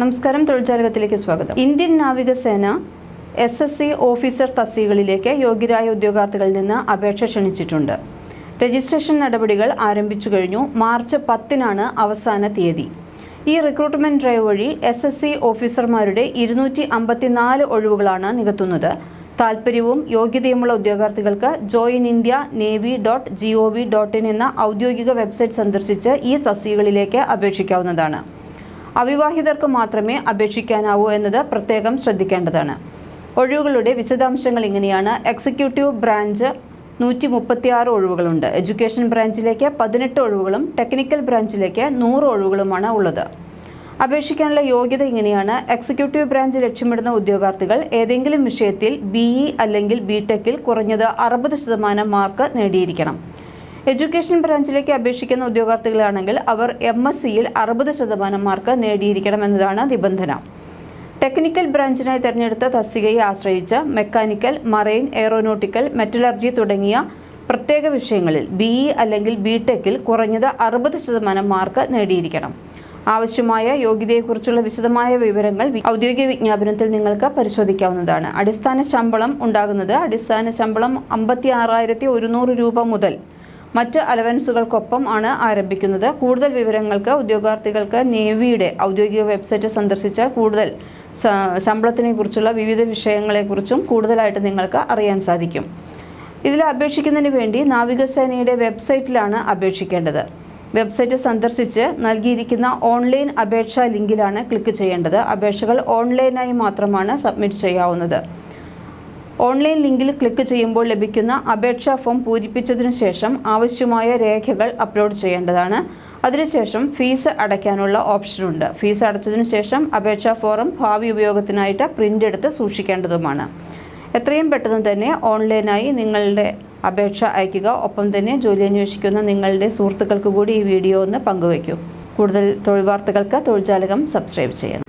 നമസ്കാരം തൊഴിൽചാലകത്തിലേക്ക് സ്വാഗതം. ഇന്ത്യൻ നാവികസേന എസ് എസ് സി ഓഫീസർ തസ്തികകളിലേക്ക് യോഗ്യരായ ഉദ്യോഗാർത്ഥികളിൽ നിന്ന് അപേക്ഷ ക്ഷണിച്ചിട്ടുണ്ട്. രജിസ്ട്രേഷൻ നടപടികൾ ആരംഭിച്ചു കഴിഞ്ഞു. മാർച്ച് പത്തിനാണ് അവസാന തീയതി. ഈ റിക്രൂട്ട്മെന്റ് ഡ്രൈവ് വഴി എസ് എസ് സി ഓഫീസർമാരുടെ ഇരുന്നൂറ്റി അമ്പത്തിനാല് ഒഴിവുകളാണ് നികത്തുന്നത്. താൽപ്പര്യവും യോഗ്യതയുമുള്ള ഉദ്യോഗാർത്ഥികൾക്ക് join India navy dot G O V dot in എന്ന ഔദ്യോഗിക വെബ്സൈറ്റ് സന്ദർശിച്ച് ഈ തസ്തികകളിലേക്ക് അപേക്ഷിക്കാവുന്നതാണ്. അവിവാഹിതർക്ക് മാത്രമേ അപേക്ഷിക്കാനാവൂ എന്നത് പ്രത്യേകം ശ്രദ്ധിക്കേണ്ടതാണ്. ഒഴിവുകളുടെ വിശദാംശങ്ങൾ ഇങ്ങനെയാണ്. എക്സിക്യൂട്ടീവ് ബ്രാഞ്ച് നൂറ്റി മുപ്പത്തിയാറ് ഒഴിവുകളുണ്ട്. എഡ്യൂക്കേഷൻ ബ്രാഞ്ചിലേക്ക് പതിനെട്ട് ഒഴിവുകളും ടെക്നിക്കൽ ബ്രാഞ്ചിലേക്ക് നൂറ് ഒഴിവുകളുമാണ് ഉള്ളത്. അപേക്ഷിക്കാനുള്ള യോഗ്യത ഇങ്ങനെയാണ്. എക്സിക്യൂട്ടീവ് ബ്രാഞ്ച് ലക്ഷ്യമിടുന്ന ഉദ്യോഗാർത്ഥികൾ ഏതെങ്കിലും വിഷയത്തിൽ ബി ഇ അല്ലെങ്കിൽ ബി ടെക്കിൽ കുറഞ്ഞത് അറുപത് ശതമാനം മാർക്ക് നേടിയിരിക്കണം. എഡ്യൂക്കേഷൻ ബ്രാഞ്ചിലേക്ക് അപേക്ഷിക്കുന്ന ഉദ്യോഗാർത്ഥികളാണെങ്കിൽ അവർ എം എസ് സിയിൽ അറുപത് ശതമാനം മാർക്ക് നേടിയിരിക്കണം എന്നതാണ് നിബന്ധന. ടെക്നിക്കൽ ബ്രാഞ്ചിനായി തിരഞ്ഞെടുത്ത തസ്തികയെ ആശ്രയിച്ച് മെക്കാനിക്കൽ മറൈൻ എയറോനോട്ടിക്കൽ മെറ്റലർജി തുടങ്ങിയ പ്രത്യേക വിഷയങ്ങളിൽ ബി ഇ അല്ലെങ്കിൽ ബി ടെക്കിൽ കുറഞ്ഞത് അറുപത് ശതമാനം മാർക്ക് നേടിയിരിക്കണം. ആവശ്യമായ യോഗ്യതയെക്കുറിച്ചുള്ള വിശദമായ വിവരങ്ങൾ ഔദ്യോഗിക വിജ്ഞാപനത്തിൽ നിങ്ങൾക്ക് പരിശോധിക്കാവുന്നതാണ്. അടിസ്ഥാന ശമ്പളം ഉണ്ടാകുന്നത് അടിസ്ഥാന ശമ്പളം അമ്പത്തി ആറായിരത്തി ഒരുന്നൂറ് രൂപ മുതൽ മറ്റ് അലവൻസുകൾക്കൊപ്പം ആണ് ആരംഭിക്കുന്നത്. കൂടുതൽ വിവരങ്ങൾക്ക് ഉദ്യോഗാർത്ഥികൾക്ക് നേവിയുടെ ഔദ്യോഗിക വെബ്സൈറ്റ് സന്ദർശിച്ചാൽ കൂടുതൽ ശമ്പളത്തിനെ കുറിച്ചുള്ള വിവിധ വിഷയങ്ങളെക്കുറിച്ചും കൂടുതലായിട്ട് നിങ്ങൾക്ക് അറിയാൻ സാധിക്കും. ഇതിൽ അപേക്ഷിക്കുന്നതിന് വേണ്ടി നാവികസേനയുടെ വെബ്സൈറ്റിലാണ് അപേക്ഷിക്കേണ്ടത്. വെബ്സൈറ്റ് സന്ദർശിച്ച് നൽകിയിരിക്കുന്ന ഓൺലൈൻ അപേക്ഷാ ലിങ്കിലാണ് ക്ലിക്ക് ചെയ്യേണ്ടത്. അപേക്ഷകൾ ഓൺലൈനായി മാത്രമാണ് സബ്മിറ്റ് ചെയ്യാവുന്നത്. ഓൺലൈൻ ലിങ്കിൽ ക്ലിക്ക് ചെയ്യുമ്പോൾ ലഭിക്കുന്ന അപേക്ഷാ ഫോം പൂരിപ്പിച്ചതിനു ശേഷം ആവശ്യമായ രേഖകൾ അപ്ലോഡ് ചെയ്യേണ്ടതാണ്. അതിനുശേഷം ഫീസ് അടയ്ക്കാനുള്ള ഓപ്ഷനുണ്ട് ഫീസ് അടച്ചതിനു ശേഷം അപേക്ഷാ ഫോറം ഭാവി ഉപയോഗത്തിനായിട്ട് പ്രിന്റ് എടുത്ത് സൂക്ഷിക്കേണ്ടതുമാണ്. എത്രയും പെട്ടെന്ന് തന്നെ ഓൺലൈനായി നിങ്ങളുടെ അപേക്ഷ അയയ്ക്കുക. ഒപ്പം തന്നെ ജോലി അന്വേഷിക്കുന്ന നിങ്ങളുടെ സുഹൃത്തുക്കൾക്ക് കൂടി ഈ വീഡിയോ ഒന്ന് പങ്കുവയ്ക്കൂ. കൂടുതൽ തൊഴിൽ വാർത്തകൾക്ക് തൊഴിൽ ജാലകം സബ്സ്ക്രൈബ് ചെയ്യണം.